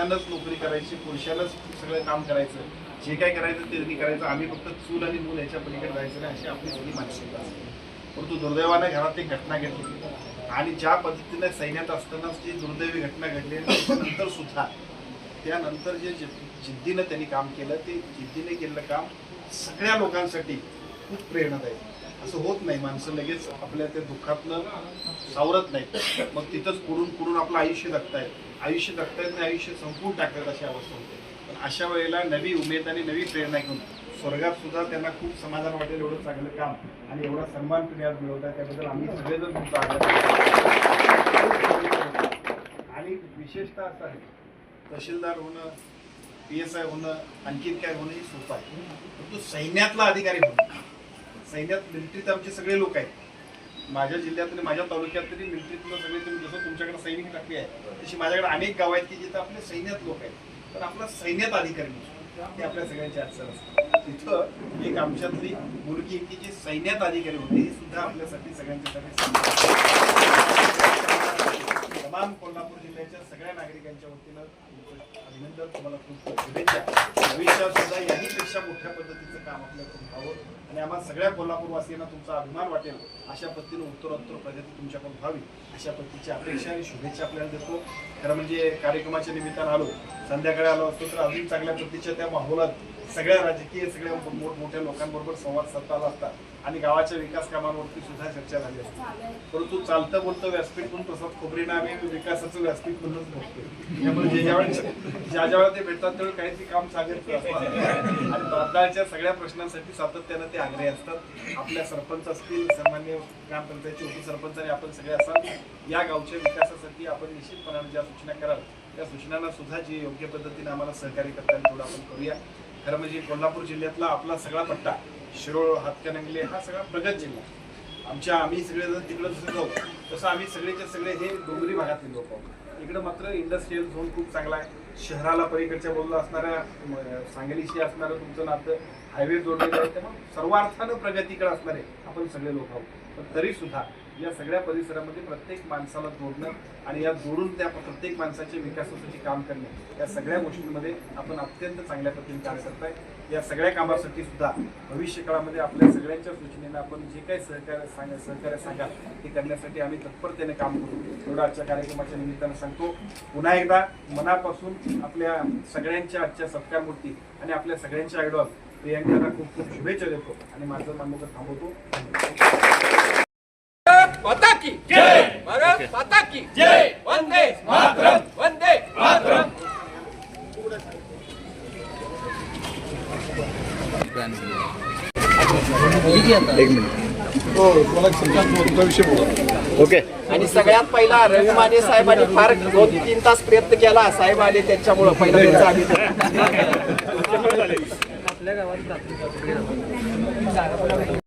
पुरुषांनाच नोकरी करायची पुरुषांनाच सगळं काम करायचं. जे काय करायचं ते करायचं. आम्ही फक्त चूल आणि मूल याच्या पलीकडे जायचं नाही अशी आपली सगळी मानसिकता असते. परंतु दुर्दैवाने घरात ते घटना घडली. आणि ज्या पद्धतीने सैन्यात असतानाच जी दुर्दैवी घटना घडली आणि सुद्धा त्यानंतर जे जिद्दीनं त्यांनी काम केलं ते जिद्दीने केलेलं काम सगळ्या लोकांसाठी खूप प्रेरणादायी. असं होत नाही. माणसं लगेच आपल्या त्या दुःखातनं सावरत नाही मग तिथंच कुडून कुडून आपलं आयुष्य जगतायत. आयुष्य जगतायत आणि आयुष्य संपून टाकतात अशी अवस्था होते. पण अशा वेळेला नवी उमेद आणि नवी प्रेरणा घेऊन स्वर्गात सुद्धा त्यांना खूप समाधान वाटेल एवढं चांगलं काम आणि एवढा सन्मान तुम्ही आज मिळवताय. त्याबद्दल आम्ही सगळेजण तुमचा आभार आणि विशेषतः असं आहे तहसीलदार होणं पी एस आय होणं आणखीन काय होणं हे सोपं आहे. परंतु सैन्यातला अधिकारी होणं. सैन्यात मिलिटरीत आमचे सगळे लोक आहेत. माझ्या जिल्ह्यात आणि माझ्या तालुक्यात तरी मिलिटरीतलं सगळे तुम्ही जसं तुमच्याकडे सैनिक टाकले आहे तशी माझ्याकडे अनेक गाव आहेत की जिथं आपले सैन्यात लोक आहेत. तर आपला सैन्यात अधिकारी ते आपल्या सगळ्यांची अडचण असतात. तिथं एक आमच्यातली मुलगी की जी सैन्यात अधिकारी होते ही सुद्धा आपल्यासाठी सगळ्यांच्यासाठी तमाम कोल्हापूर जिल्ह्याच्या सगळ्या नागरिकांच्या वतीनं अभिनंदन तुम्हाला खूप खूप शुभेच्छा. भविष्यात सुद्धा याहीपेक्षा मोठ्या पद्धतीचं काम आपल्याकडून व्हावं आणि आम्हाला सगळ्या कोल्हापूरवासियांना तुमचा अभिमान वाटेल. अशा पद्धतीनं उत्तरोत्तर प्रगती तुमच्याकडून व्हावी. अशा पद्धतीची अपेक्षा आणि शुभेच्छा आपल्याला देतो. खरं म्हणजे कार्यक्रमाच्या निमित्तानं आलो. संध्याकाळी आलो असतो तर अजून चांगल्या पद्धतीच्या त्या माहोलात सगळ्या राजकीय सगळ्या मोठमोठ्या लोकांबरोबर संवाद साधता आला असता. आणि गावाच्या विकास कामांवरती सुद्धा चर्चा झाली असते. परंतु चालतं बोलतं व्यासपीठ म्हणून प्रसाद खोबरेनं आम्ही विकासाचं व्यासपीठ म्हणूनच बघतोय. त्यामुळे जे ज्या ज्या वेळेला ते भेटतात त्यावेळी काहीतरी काम सांगत असतं आणि तात्काळच्या सगळ्या प्रश्नांसाठी सातत्यानं ते आग्रही असतात. आपल्या सरपंच असतील सन्मान्य ग्रामपंचायतचे उपसरपंच आणि आपण सगळे असाल या गावच्या विकासासाठी आपण निश्चितपणाने ज्या सूचना कराल त्या सूचनांना सुद्धा जी योग्य पद्धतीने आम्हाला सहकार्य करता येईल तेवढं आपण करूया. खरं म्हणजे कोल्हापूर जिल्ह्यातला आपला सगळा पट्टा शिरोळ हातकणंगले हा सगळा प्रगत जिल्हा. आमच्या आम्ही सगळेजण तिकडं जसं जाऊ तसं आम्ही सगळेच्या सगळे हे डोंगरी भागातले लोक आहोत. इकडं मात्र इंडस्ट्रीयल झोन खूप चांगला आहे. शहराला पलीकडच्या बाजूला असणाऱ्या सांगलीशी असणारं तुमचं नातं हायवे जोडलेलं आहे त्यामुळे सर्वार्थानं प्रगतीकडे असणारे आपण सगळे लोक आहोत. पण तरी सुद्धा या सगळ्या परिसरामध्ये प्रत्येक माणसाला जोडणं आणि या जोडून त्या प्रत्येक माणसाच्या विकासासाठी काम करणे या सगळ्या गोष्टींमध्ये आपण अत्यंत चांगल्या पद्धतीने कार्य करताय. या सगळ्या कामासाठी सुद्धा भविष्य काळामध्ये आपल्या सगळ्यांच्या सूचनेनं आपण जे काही सहकार्य सांगा सहकार्य सांगा ते करण्यासाठी आम्ही तत्परतेने काम करू. एवढं आजच्या कार्यक्रमाच्या निमित्तानं सांगतो. पुन्हा एकदा मनापासून आपल्या सगळ्यांच्या आजच्या सत्कार मूर्ती आणि आपल्या सगळ्यांच्या आयडॉल प्रियांकाला खूप खूप शुभेच्छा देतो आणि माझं मानवतं थांबवतो. माता की जय. भारत माता की जय. वंदे मातरम. वंदे मातरम. आणि सगळ्यात पहिला रविमाने साहेबांनी फार दोन तीन तास प्रयत्न केला. साहेब आले त्याच्यामुळं पहिला त्यांचा अभिनंदन